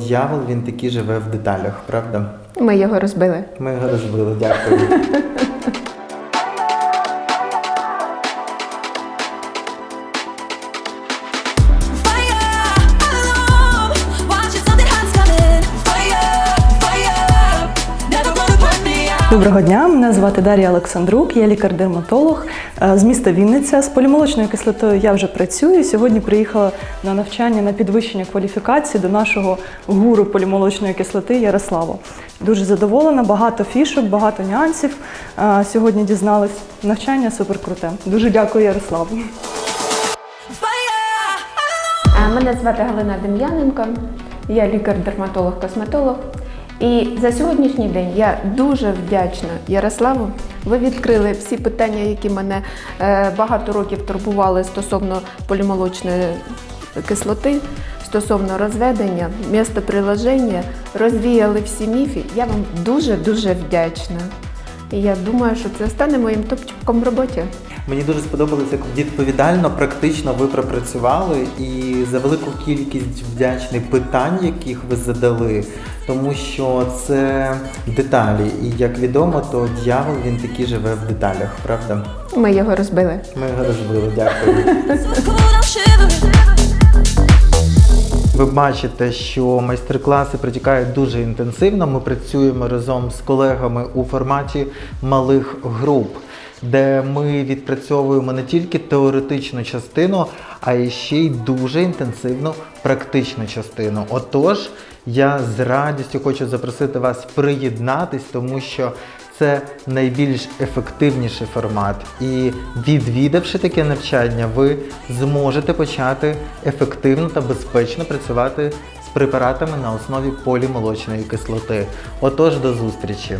Д'явол він таки живе в деталях, правда? Ми його розбили. Ми його розбили, дякую. Доброго дня, мене звати Дар'я Олександрук, я лікар-дерматолог е, з міста Вінниця. З полімолочною кислотою я вже працюю. Сьогодні приїхала на навчання на підвищення кваліфікації до нашого гуру полімолочної кислоти Ярослава. Дуже задоволена, багато фішок, багато нюансів. Е, Сьогодні дізналась. Навчання супер круте. Дуже дякую Ярославу. Мене звати Галина Дем'яненко, я лікар-дерматолог-косметолог. І за сьогоднішній день я дуже вдячна Ярославу. Ви відкрили всі питання, які мене е, багато років турбували стосовно полімолочної кислоти, стосовно розведення, місто приложення, розвіяли всі міфи. Я вам дуже-дуже вдячна. І я думаю, що це стане моїм топчиком в роботі. Мені дуже сподобалося, як відповідально, практично ви пропрацювали і за велику кількість вдячних питань, яких ви задали, тому що це деталі. І як відомо, то дьявол він таки живе в деталях, правда? Ми його розбили. Ми його розбили, дякую. Ви бачите, що майстер-класи протікають дуже інтенсивно. Ми працюємо разом з колегами у форматі малих груп, де ми відпрацьовуємо не тільки теоретичну частину, а ще й дуже інтенсивну практичну частину. Отож, я з радістю хочу запросити вас приєднатись, тому що це найбільш ефективніший формат. І відвідавши таке навчання, ви зможете почати ефективно та безпечно працювати з препаратами на основі полімолочної кислоти. Отож, до зустрічі!